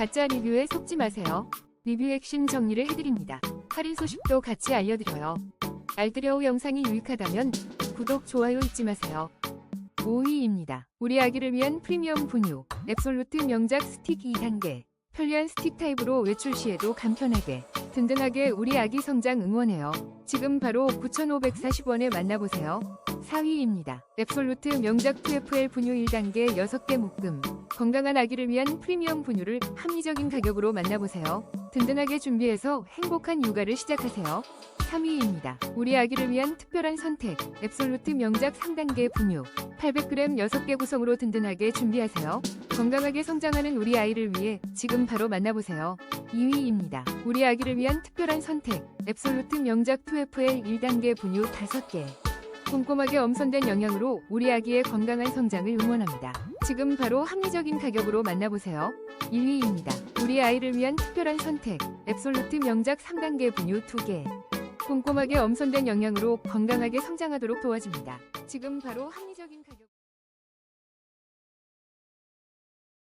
가짜 리뷰에 속지 마세요. 리뷰 핵심 정리를 해드립니다. 할인 소식도 같이 알려드려요. 알뜰여우 영상이 유익하다면 구독, 좋아요 잊지 마세요. 5위입니다. 우리 아기를 위한 프리미엄 분유, 앱솔루트 명작 스틱 2단계. 편리한 스틱 타입으로 외출 시에도 간편하게, 든든하게 우리 아기 성장 응원해요. 지금 바로 9,540원에 만나보세요. 4위입니다. 앱솔루트 명작 2FL 분유 1단계 6개 묶음. 건강한 아기를 위한 프리미엄 분유를 합리적인 가격으로 만나보세요. 든든하게 준비해서 행복한 육아를 시작하세요. 3위입니다. 우리 아기를 위한 특별한 선택. 앱솔루트 명작 3단계 분유. 800g 6개 구성으로 든든하게 준비하세요. 건강하게 성장하는 우리 아이를 위해 지금 바로 만나보세요. 2위입니다. 우리 아기를 위한 특별한 선택. 앱솔루트 명작 2FL 1단계 분유 5개. 꼼꼼하게 엄선된 영양으로 우리 아기의 건강한 성장을 응원합니다. 지금 바로 합리적인 가격으로 만나보세요. 1위입니다. 우리 아이를 위한 특별한 선택. 앱솔루트 명작 3단계 분유 2개. 꼼꼼하게 엄선된 영양으로 건강하게 성장하도록 도와줍니다. 지금 바로 합리적인 가격